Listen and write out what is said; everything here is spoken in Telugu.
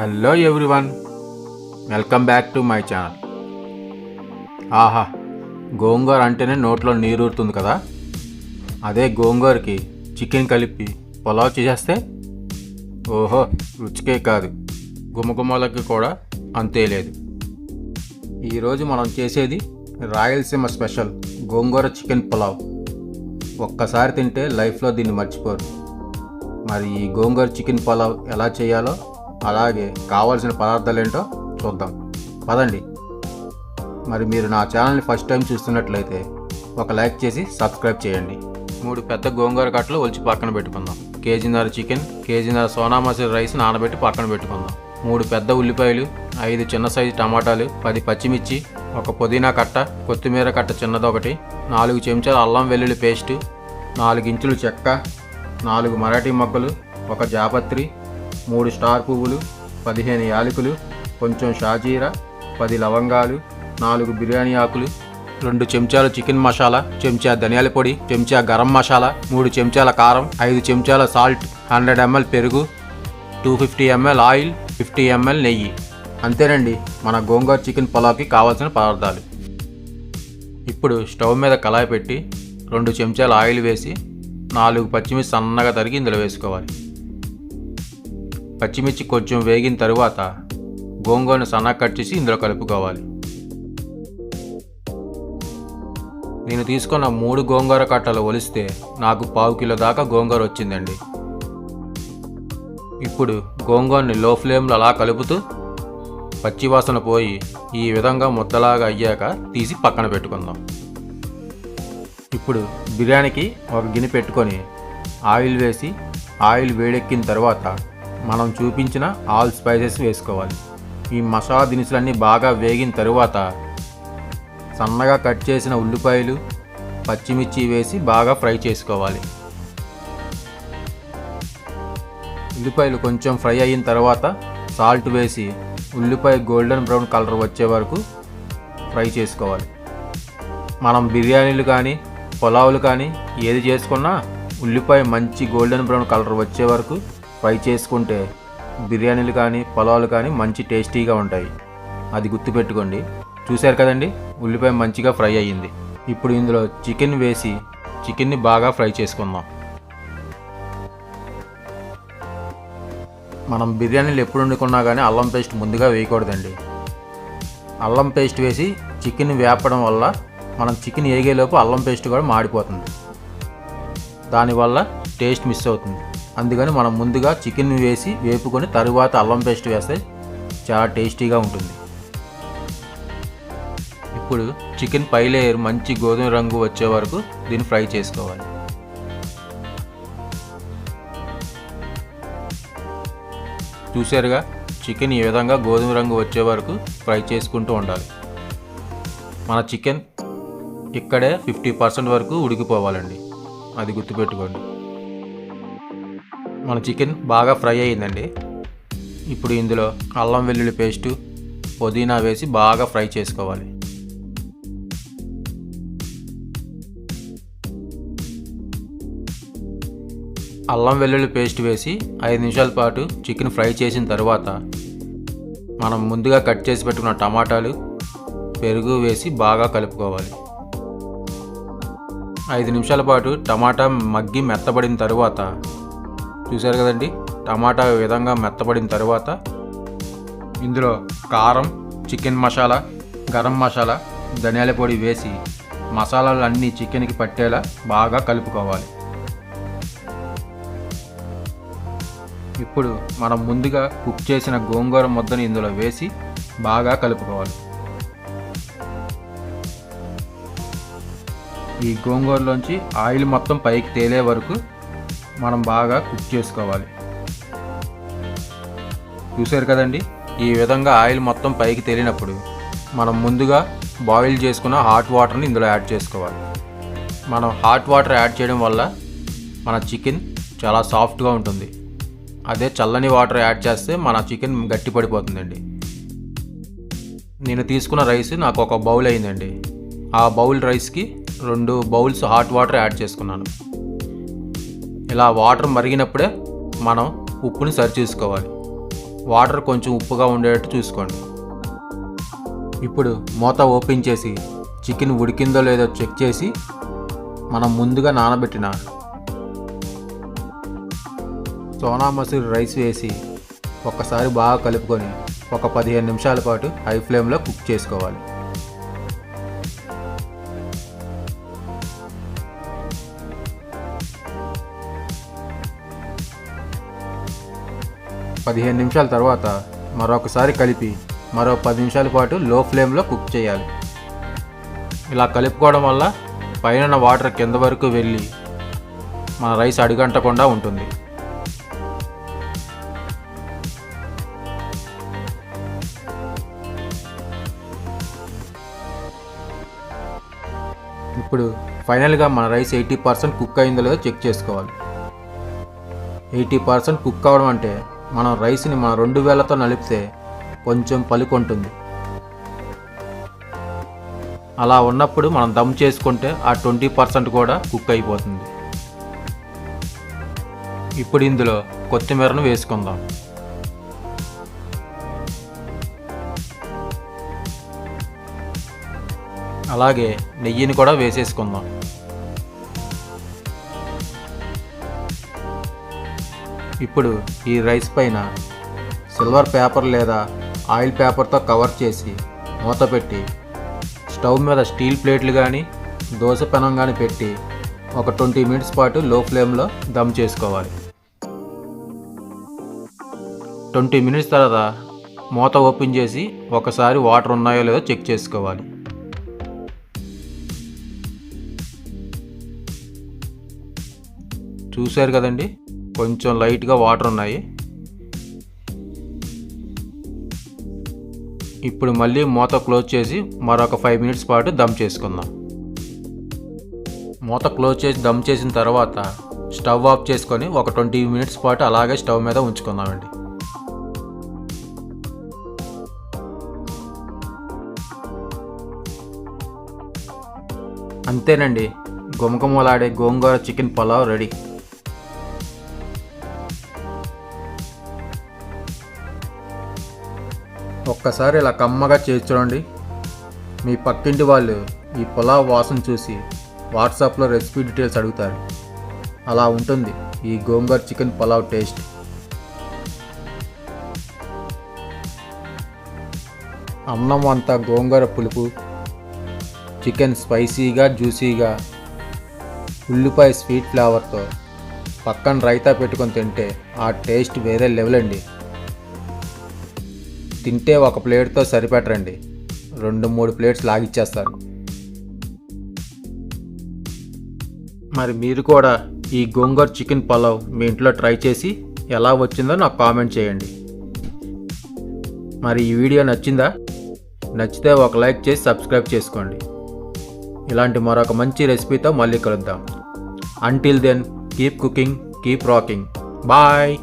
Hello everyone welcome back to my channel ఆహా గోంగూర అంటేనే నోట్లో నీరూరుతుంది కదా? అదే గోంగూరకి చికెన్ కలిపి పులావ్ చేసేస్తే? ఓహో రుచికే కాదు. గుమగుమలకి కూడా అంతే లేదు. ఈరోజు మనం చేసేది రాయలసీమ స్పెషల్ గోంగూర చికెన్ పులావ్. ఒక్కసారి తింటే లైఫ్లో దీన్ని మర్చిపోరు. మరి ఈ గోంగూర చికెన్ పులావ్ ఎలా చేయాలో అలాగే కావాల్సిన పదార్థాలు ఏంటో చూద్దాం. పదండి. మరి మీరు నా ఛానల్ని ఫస్ట్ టైం చూస్తున్నట్లయితే ఒక లైక్ చేసి సబ్స్క్రైబ్ చేయండి. మూడు పెద్ద గోంగూర కట్టలు ఒలిచి పక్కన పెట్టుకుందాం. కేజీన్నర చికెన్ కేజీన్నర సోనా మసూరి రైస్ నానబెట్టి పక్కన పెట్టుకుందాం. మూడు పెద్ద ఉల్లిపాయలు ఐదు చిన్న సైజు టమాటాలు పది పచ్చిమిర్చి ఒక పుదీనా కట్ట కొత్తిమీర కట్ట చిన్నదొకటి నాలుగు చెంచాల అల్లం వెల్లుల్లి పేస్టు నాలుగు ఇంచులు చెక్క నాలుగు మరాఠీ మొగ్గలు ఒక జాపత్రి మూడు స్టార్ పువ్వులు పదిహేను యాలకులు కొంచెం షాజీరా పది లవంగాలు నాలుగు బిర్యానీ ఆకులు రెండు చెంచాల చికెన్ మసాలా చెంచా ధనియాల పొడి చెంచా గరం మసాలా మూడు చెంచాల కారం ఐదు చెంచాల సాల్ట్ హండ్రెడ్ ఎంఎల్ పెరుగు two fifty ML oil fifty ML నెయ్యి. అంతేనండి మన గోంగూర చికెన్ పులావ్కి కావాల్సిన పదార్థాలు. ఇప్పుడు స్టవ్ మీద కళాయి పెట్టి రెండు చెంచాల ఆయిల్ వేసి నాలుగు పచ్చిమిర్చి సన్నగా తరిగి ఇందులో వేసుకోవాలి. పచ్చిమిర్చి కొంచెం వేగిన తరువాత గోంగూరను సన్నగా కట్ చేసి ఇందులో కలుపుకోవాలి. నేను తీసుకున్న మూడు గోంగూర కట్టలు ఒలిస్తే నాకు పావు కిలో దాకా గోంగూర వచ్చిందండి. ఇప్పుడు గోంగూరని లో ఫ్లేమ్లో అలా కలుపుతూ పచ్చివాసన పోయి ఈ విధంగా ముద్దలాగా అయ్యాక తీసి పక్కన పెట్టుకుందాం. ఇప్పుడు బిర్యానీకి ఒక గిన్నె పెట్టుకొని ఆయిల్ వేసి ఆయిల్ వేడెక్కిన తర్వాత మనం చూపించిన ఆల్ స్పైసెస్ వేసుకోవాలి. ఈ మసాలా దినుసులన్నీ బాగా వేగిన తరువాత సన్నగా కట్ చేసిన ఉల్లిపాయలు పచ్చిమిర్చి వేసి బాగా ఫ్రై చేసుకోవాలి. ఉల్లిపాయలు కొంచెం ఫ్రై అయిన తర్వాత సాల్ట్ వేసి ఉల్లిపాయ గోల్డెన్ బ్రౌన్ కలర్ వచ్చే వరకు ఫ్రై చేసుకోవాలి. మనం బిర్యానీలు కానీ పులావులు కానీ ఏది చేసుకున్నా ఉల్లిపాయ మంచి గోల్డెన్ బ్రౌన్ కలర్ వచ్చే వరకు ఫ్రై చేసుకుంటే బిర్యానీలు కానీ పొలాలు కానీ మంచి టేస్టీగా ఉంటాయి. అది గుర్తుపెట్టుకోండి. చూశారు కదండి? ఉల్లిపాయ మంచిగా ఫ్రై అయ్యింది. ఇప్పుడు ఇందులో చికెన్ వేసి చికెన్ని బాగా ఫ్రై చేసుకుందాం. మనం బిర్యానీలు ఎప్పుడు వండుకున్నా కానీ అల్లం పేస్ట్ ముందుగా వేయకూడదండి. అల్లం పేస్ట్ వేసి చికెన్ వేపడం వల్ల మనం చికెన్ ఏగేలోపు అల్లం పేస్ట్ కూడా మాడిపోతుంది. దానివల్ల టేస్ట్ మిస్ అవుతుంది. అందుకని మనం ముందుగా చికెన్ వేసి వేపుకొని తరువాత అల్లం పేస్ట్ వేస్తే చాలా టేస్టీగా ఉంటుంది. ఇప్పుడు చికెన్ పై లేయర్ మంచి గోధుమ రంగు వచ్చే వరకు దీన్ని ఫ్రై చేసుకోవాలి. చూసారుగా చికెన్ ఈ విధంగా గోధుమ రంగు వచ్చే వరకు ఫ్రై చేసుకుంటూ ఉండాలి. మన చికెన్ ఇక్కడే ఫిఫ్టీ పర్సెంట్ వరకు ఉడికిపోవాలండి. అది గుర్తుపెట్టుకోండి. మన చికెన్ బాగా ఫ్రై అయ్యిందండి. ఇప్పుడు ఇందులో అల్లం వెల్లుల్లి పేస్టు పుదీనా వేసి బాగా ఫ్రై చేసుకోవాలి. అల్లం వెల్లుల్లి పేస్ట్ వేసి ఐదు నిమిషాల పాటు చికెన్ ఫ్రై చేసిన తర్వాత మనం ముందుగా కట్ చేసి పెట్టుకున్న టమాటాలు పెరుగు వేసి బాగా కలుపుకోవాలి. ఐదు నిమిషాల పాటు టమాటా మగ్గి మెత్తబడిన తర్వాత చూశారు కదండి? టమాటా విధంగా మెత్తబడిన తర్వాత ఇందులో కారం చికెన్ మసాలా గరం మసాలా ధనియాల పొడి వేసి మసాలాలు అన్నీ చికెన్కి పట్టేలా బాగా కలుపుకోవాలి. ఇప్పుడు మనం ముందుగా కుక్ చేసిన గోంగూర ముద్దని ఇందులో వేసి బాగా కలుపుకోవాలి. ఈ గోంగూరలోంచి ఆయిల్ మొత్తం పైకి తేలే వరకు మనం బాగా కుక్ చేసుకోవాలి. చూసారు కదండి? ఈ విధంగా ఆయిల్ మొత్తం పైకి తేలినప్పుడు మనం ముందుగా బాయిల్ చేసుకున్న హాట్ వాటర్ని ఇందులో యాడ్ చేసుకోవాలి. మనం హాట్ వాటర్ యాడ్ చేయడం వల్ల మన చికెన్ చాలా సాఫ్ట్గా ఉంటుంది. అదే చల్లని వాటర్ యాడ్ చేస్తే మన చికెన్ గట్టి పడిపోతుందండి. నేను తీసుకున్న రైస్ నాకు ఒక బౌల్ అయిందండి. ఆ బౌల్ రైస్కి రెండు బౌల్స్ హాట్ వాటర్ యాడ్ చేసుకున్నాను. ఇలా వాటర్ మరిగినప్పుడే మనం ఉప్పుని సరి చేసుకోవాలి. వాటర్ కొంచెం ఉప్పుగా ఉండేటట్టు చూసుకోండి. ఇప్పుడు మూత ఓపెన్ చేసి చికెన్ ఉడికిందో లేదో చెక్ చేసి మనం ముందుగా నానబెట్టిన సోనా మసూరి రైస్ వేసి ఒక్కసారి బాగా కలుపుకొని ఒక పదిహేను నిమిషాల పాటు హై ఫ్లేమ్లో కుక్ చేసుకోవాలి. పదిహేను నిమిషాల తర్వాత మరొకసారి కలిపి మరో పది నిమిషాల పాటు లో ఫ్లేమ్లో కుక్ చేయాలి. ఇలా కలుపుకోవడం వల్ల పైన వాటర్ కింద వరకు వెళ్ళి మన రైస్ అడుగంటకుండా ఉంటుంది. ఇప్పుడు ఫైనల్గా మన రైస్ ఎయిటీ పర్సెంట్ కుక్ అయిందో లేదో చెక్ చేసుకోవాలి. ఎయిటీ పర్సెంట్ కుక్ అవ్వడం అంటే మనం రైస్ని మన రెండు వేలతో నలిపితే కొంచెం పలుకుంటుంది అలా ఉన్నప్పుడు మనం దమ్ చేసుకుంటే ఆ ట్వంటీ పర్సెంట్ కూడా కుక్ అయిపోతుంది. ఇప్పుడు ఇందులో కొత్తిమీరను వేసుకుందాం. అలాగే నెయ్యిని కూడా వేసేసుకుందాం. ఇప్పుడు ఈ రైస్ పైన సిల్వర్ పేపర్ లేదా ఆయిల్ పేపర్తో కవర్ చేసి మూత పెట్టి స్టవ్ మీద స్టీల్ ప్లేట్లు కానీ దోశ పెనం కానీ పెట్టి ఒక ట్వంటీ మినిట్స్ పాటు లో ఫ్లేమ్లో దమ్ చేసుకోవాలి. ట్వంటీ మినిట్స్ తర్వాత మూత ఓపెన్ చేసి ఒకసారి వాటర్ ఉన్నాయో లేదో చెక్ చేసుకోవాలి. చూశారు కదండి? కొంచెం లైట్గా వాటర్ ఉన్నాయి. ఇప్పుడు మళ్ళీ మూత క్లోజ్ చేసి మరొక ఫైవ్ మినిట్స్ పాటు దమ్ చేసుకుందాం. మూత క్లోజ్ చేసి దమ్ చేసిన తర్వాత స్టవ్ ఆఫ్ చేసుకొని ఒక ట్వంటీ మినిట్స్ పాటు అలాగే స్టవ్ మీద ఉంచుకుందామండి. అంతేనండి. గుమగుమలాడే గోంగూర చికెన్ పలావ్ రెడీ. ఒక్కసారి ఇలా కమ్మగా చేసి చూడండి. మీ పక్కింటి వాళ్ళు ఈ పులావ్ వాసన చూసి వాట్సాప్లో రెసిపీ డీటెయిల్స్ అడుగుతారు. అలా ఉంటుంది ఈ గోంగూర చికెన్ పులావ్ టేస్ట్. అన్నం అంతా గోంగూర పులుపు చికెన్ స్పైసీగా జ్యూసీగా ఉల్లిపాయ స్వీట్ ఫ్లేవర్తో పక్కన రైతా పెట్టుకొని తింటే ఆ టేస్ట్ వేరే లెవెల్ అండి. తింటే ఒక ప్లేట్తో సరిపెట్టరండి. రెండు మూడు ప్లేట్స్ లాగిచ్చేస్తారు. మరి మీరు కూడా ఈ గోంగూర చికెన్ పలావ్ మీ ఇంట్లో ట్రై చేసి ఎలా వచ్చిందో నాకు కామెంట్ చేయండి. మరి ఈ వీడియో నచ్చిందా? నచ్చితే ఒక లైక్ చేసి సబ్స్క్రైబ్ చేసుకోండి. ఇలాంటి మరొక మంచి రెసిపీతో మళ్ళీ కలుద్దాం. Until then keep cooking keep rocking bye